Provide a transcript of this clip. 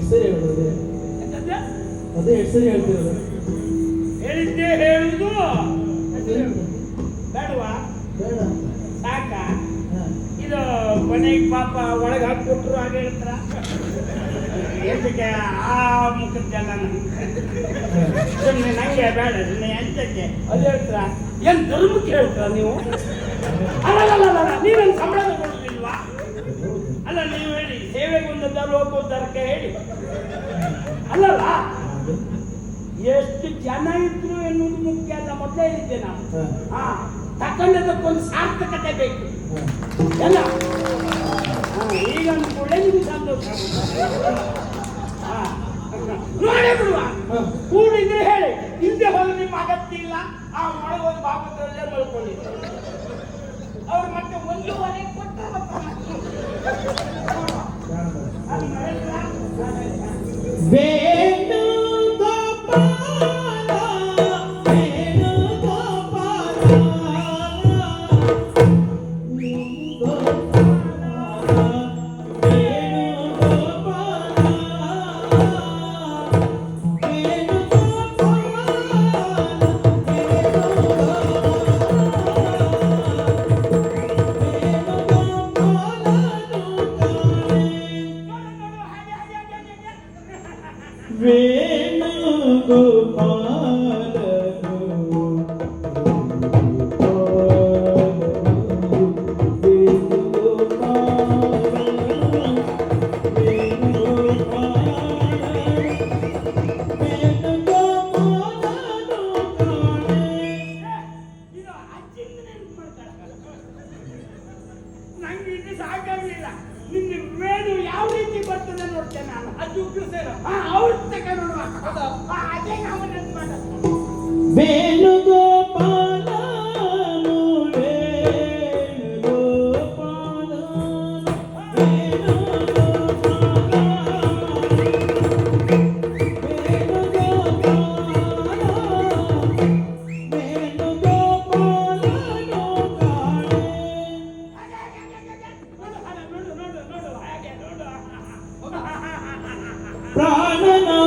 ಹೆಸರು ಹೇಳೋದು? ಅದೇ ಹೆಸರು ಹೇಳ್ತಿರೋದು. ಹೇಳಿದ್ದೇ ಹೇಳುದು? ಬೇಡವಾ? ಬೇಡ. ಸಾಕ? ಇದು ಕೊನೆಗೆ ಪಾಪ ಒಳಗೆ ಹಾಕ್ಬಿಟ್ರು ಹಾಗೆ ಹೇಳ್ತಾರ? ಎಂತಕ್ಕೆ? ಆ ಮುಖದ ಜನ ಸುಮ್ಮನೆ ನಂಗೆ ಬೇಡ ಸುಮ್ಮನೆ ಎಂತಕ್ಕೆ? ಅದು ಹೇಳ್ತಾರ? ಏನ್ ಧರ್ಮಕ್ಕೆ ಹೇಳ್ತೀರ ನೀವು? ಅಲ್ಲ ನೀವೇನು ಸಂಬಳ ತಗೊಳ್ಳಿಲ್ವಾ ಅಲ್ಲ ನೀವು ಹೇಳಿ ಸೇವೆಗೆ ಬಂದದ್ದಾರು ಹೋಗೋದಕ್ಕೆ ಹೇಳಿ ಅಲ್ಲಲ್ಲ ಎಷ್ಟು ಜನ ಇದ್ರು ಎನ್ನುವುದು ಮುಖ್ಯ ಅಂತ ಮೊದಲೇ ಹೇಳಿದ್ದೆ ನಾನು ಹಾ. ತಕೊಂಡದಕ್ಕೊಂದು ಸಾರ್ಥಕತೆ ಬೇಕು. ಎಲ್ಲ ಈಗ ಅಂದ್ಕೊಳ್ಳೆ ನಿಮ್ಗೆ ಸಂತೋಷ ಹಾ. ನೋಡೇ ಬಿಡುವ. ಕೂಡಿದ್ರೆ ಹೇಳಿ ಹಿಂದೆ ಹೋದ್ರೆ ನಿಮ್ಮ ಅಗತ್ಯ ಇಲ್ಲ ಆ ಮೊಳಗೋದು ಭಾಗದಲ್ಲೇ ಮಲ್ಕೊಂಡಿದ್ರು ಅವ್ರು ಮತ್ತೆ Vem! ನೋಡ್ತೇನೆ ನಾನು ಅದು ಉಗ್ರ ಹಾ ಅವ್ರ ಅದೇ ನಾವು ಮಾಡೋದು ವೇಣುಗೋ Amen.